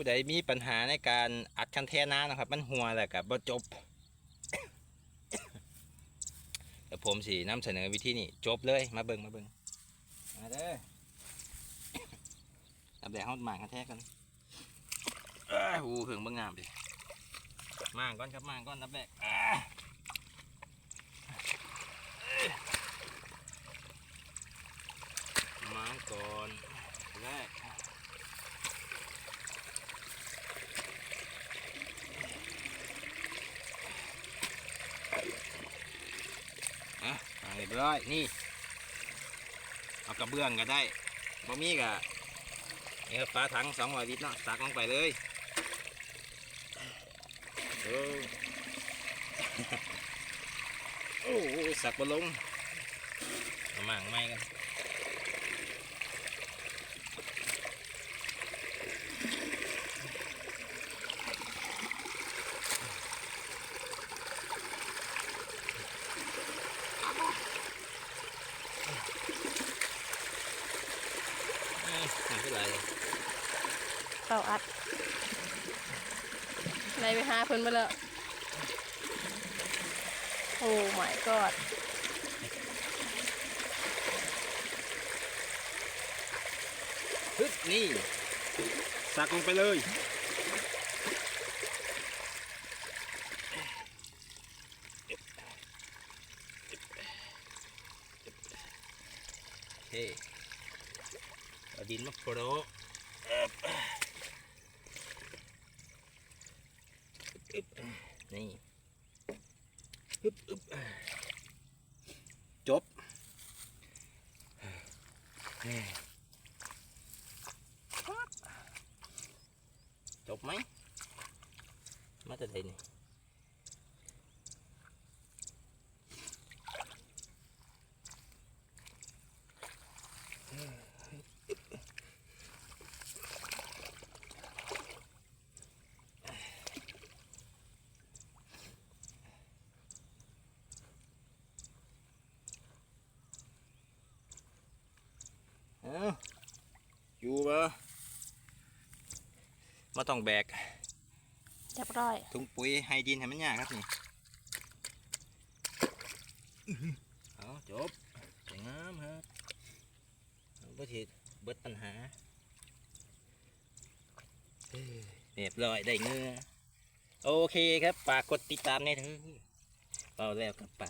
ผู้ใดมีปัญหาในการอัดคันแท่น้ำนะครับ มันหัวแหละกับบ่จบเดี๋ยวผมสินำเสนอวิธีนี้จบเลยมาเบิงมาเบิงมาเด้อตับแดกห้องหมางคันแท้กันอ้ยหูเหิงเบิ่งงามดิมางก่อนครับมางก่อนตับแดกมางก่อนแรก อะอ่าเรีย บร้อยนี่ เอากระเบื้องก็ได้บะมีก็นี่ครับปลาถังสองร้อยลิตรเนาะตักลงไปเลยโอ้โอ้สักบนลงเอาหมางไม้กันเอ้ย ไม่เป็นไรเต่าอัดในไปหาเพิ่นมาแล้วโอ้ my god ฮึบนี่สักลงไปเลยโอเคเอา ดินมาโปรยอึ๊บอึ๊บนี่อึ๊บอึ๊บจบนี่จบไหมมาแต่ไหนนี่ เอ้าอยู่ปะมาต้องแบกเรียบร้อยถุงปุ๋ยให้ดินให้มันยากครับนี่เอาจบสวยงามครับเอาบ่ทีเบิดปัญหาเอ้ยเรียบร้อยได้เงือโอเคครับฝากกดติดตามในเถอะเอาแล้วกับไป